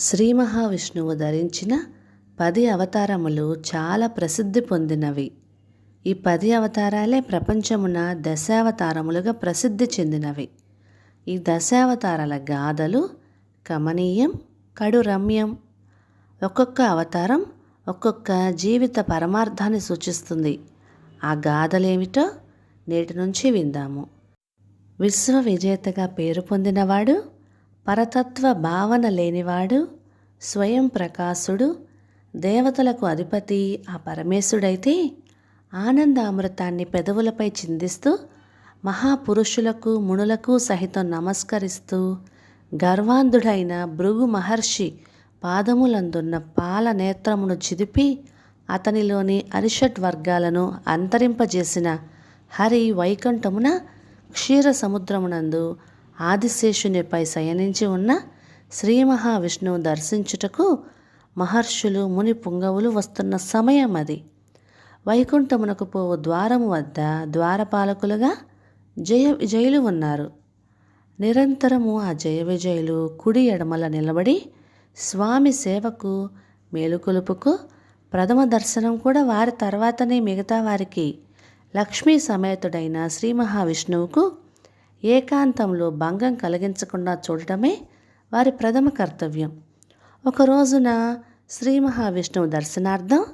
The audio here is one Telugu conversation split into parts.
శ్రీ మహావిష్ణువు ధరించిన పది అవతారములు చాలా ప్రసిద్ధి పొందినవి. ఈ పది అవతారాలే ప్రపంచమున దశావతారములుగా ప్రసిద్ధి చెందినవి. ఈ దశావతారాల గాథలు కమనీయం కడు రమ్యం ఒక్కొక్క అవతారం ఒక్కొక్క జీవిత పరమార్థాన్ని సూచిస్తుంది. ఆ గాథలేమిటో నేటి నుంచి విందాము. విశ్వ విజేతగా పేరు పొందినవాడు పరతత్వ భావన లేనివాడు స్వయం ప్రకాశుడు దేవతలకు అధిపతి ఆ పరమేశుడైతే ఆనందామృతాన్ని పెదవులపై చిందిస్తూ మహాపురుషులకు మునులకు సహితం నమస్కరిస్తూ గర్వాంధుడైన భృగు మహర్షి పాదములందున్న పాల నేత్రమును చిదిపి అతనిలోని అరిషట్ వర్గాలను అంతరింపజేసిన హరి వైకుంఠమున క్షీర సముద్రమునందు ఆదిశేషునిపై శయనించి ఉన్న శ్రీ మహావిష్ణువు దర్శించుటకు మహర్షులు ముని పుంగవులు వస్తున్న సమయం అది. వైకుంఠమునకు పోవు ద్వారము వద్ద ద్వారపాలకులుగా జయ విజయులు ఉన్నారు. నిరంతరము ఆ జయ విజయులు కుడి ఎడమల నిలబడి స్వామి సేవకు మేలుకొలుపుకు ప్రథమ దర్శనం కూడా వారి తర్వాతనే మిగతా వారికి లక్ష్మీ సమేతుడైన శ్రీ మహావిష్ణువుకు ఏకాంతంలో భంగం కలిగించకుండా చూడటమే వారి ప్రథమ కర్తవ్యం. ఒక రోజున శ్రీ మహావిష్ణువు దర్శనార్థం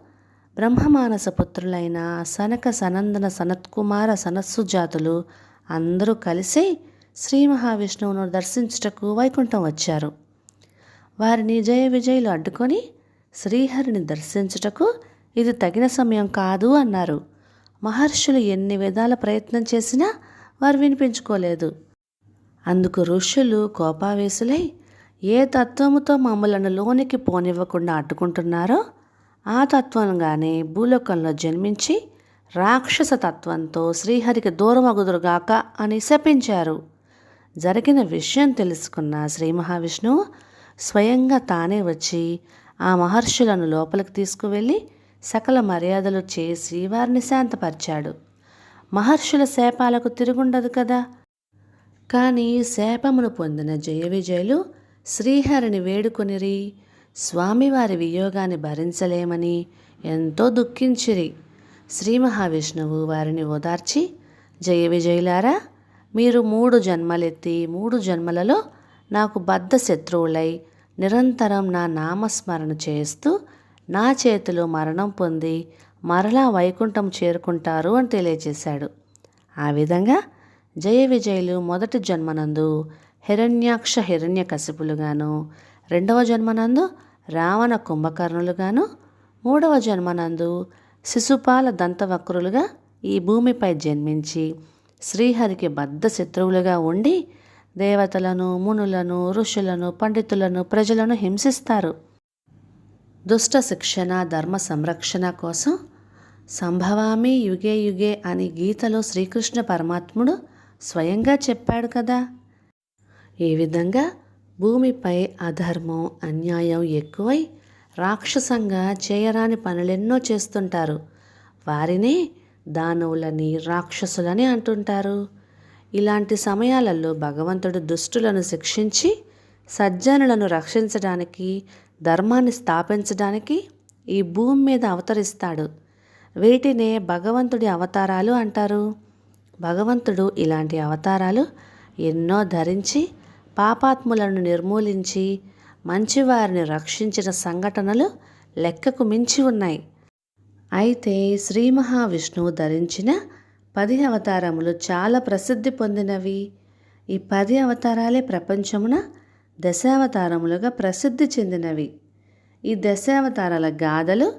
బ్రహ్మమానస పుత్రులైన సనక సనందన సనత్కుమార సనత్సు జాతులు అందరూ కలిసి శ్రీ మహావిష్ణువును దర్శించుటకు వైకుంఠం వచ్చారు. వారిని జయ విజయులు అడ్డుకొని శ్రీహరిని దర్శించుటకు ఇది తగిన సమయం కాదు అన్నారు. మహర్షులు ఎన్ని విధాల ప్రయత్నం చేసినా వారు వినిపించుకోలేదు. అందుకు ఋషులు కోపావేశులై ఏ తత్వముతో మమ్మలను లోనికి పోనివ్వకుండా అడ్డుకుంటున్నారో ఆ తత్వంగానే భూలోకంలో జన్మించి రాక్షస తత్వంతో శ్రీహరికి దూరమగుదురుగాక అని శపించారు. జరిగిన విషయం తెలుసుకున్న శ్రీ మహావిష్ణువు స్వయంగా తానే వచ్చి ఆ మహర్షులను లోపలికి తీసుకువెళ్ళి సకల మర్యాదలు చేసి వారిని శాంతపరిచాడు. మహర్షుల శాపాలకు తిరుగుండదు కదా. కానీ శాపమును పొందిన జయ విజయులు శ్రీహరిని వేడుకొనిరి స్వామివారి వియోగాన్ని భరించలేమని ఎంతో దుఃఖించిరి. శ్రీ మహావిష్ణువు వారిని ఓదార్చి జయ విజయులారా మీరు మూడు జన్మలెత్తి మూడు జన్మలలో నాకు బద్ధ శత్రువులై నిరంతరం నా నామస్మరణ చేస్తూ నా చేతిలో మరణం పొంది మరలా వైకుంఠం చేరుకుంటారు అని తెలియజేశాడు. ఆ విధంగా జయ విజయులు మొదటి జన్మనందు హిరణ్యాక్ష హిరణ్య కసిపులుగాను రెండవ జన్మనందు రావణ కుంభకర్ణులుగాను మూడవ జన్మనందు శిశుపాల దంతవక్రులుగా ఈ భూమిపై జన్మించి శ్రీహరికి బద్ధ శత్రువులుగా ఉండి దేవతలను మునులను ఋషులను పండితులను ప్రజలను హింసిస్తారు. దుష్ట శిక్షణ ధర్మ సంరక్షణ కోసం సంభవామి యుగే యుగే అని గీతలో శ్రీకృష్ణ పరమాత్ముడు స్వయంగా చెప్పాడు కదా. ఈ విధంగా భూమిపై అధర్మం అన్యాయం ఎక్కువై రాక్షసంగా చేయరాని పనులెన్నో చేస్తుంటారు. వారినే దానవులని రాక్షసులని అంటుంటారు. ఇలాంటి సమయాలలో భగవంతుడు దుష్టులను శిక్షించి సజ్జనులను రక్షించడానికి ధర్మాన్ని స్థాపించడానికి ఈ భూమి మీద అవతరిస్తాడు. వీటినే భగవంతుడి అవతారాలు అంటారు. భగవంతుడు ఇలాంటి అవతారాలు ఎన్నో ధరించి పాపాత్ములను నిర్మూలించి మంచివారిని రక్షించిన సంఘటనలు లెక్కకు మించి ఉన్నాయి. అయితే శ్రీ మహావిష్ణువు ధరించిన పది అవతారములు చాలా ప్రసిద్ధి పొందినవి. ఈ పది అవతారాలే ప్రపంచమున దశావతారములుగా ప్రసిద్ధి చెందినవి. ఈ దశావతారాల గాథలు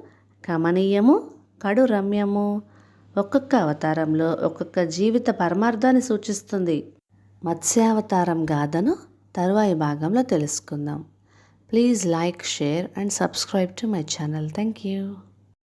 కమనీయము కడు రమ్యము. ఒక్కొక్క అవతారంలో ఒక్కొక్క జీవిత పరమార్థాన్ని సూచిస్తుంది. మత్స్యావతారం గాథను తరువాయి భాగంలో తెలుసుకుందాం. Please like share and subscribe to my channel. Thank you.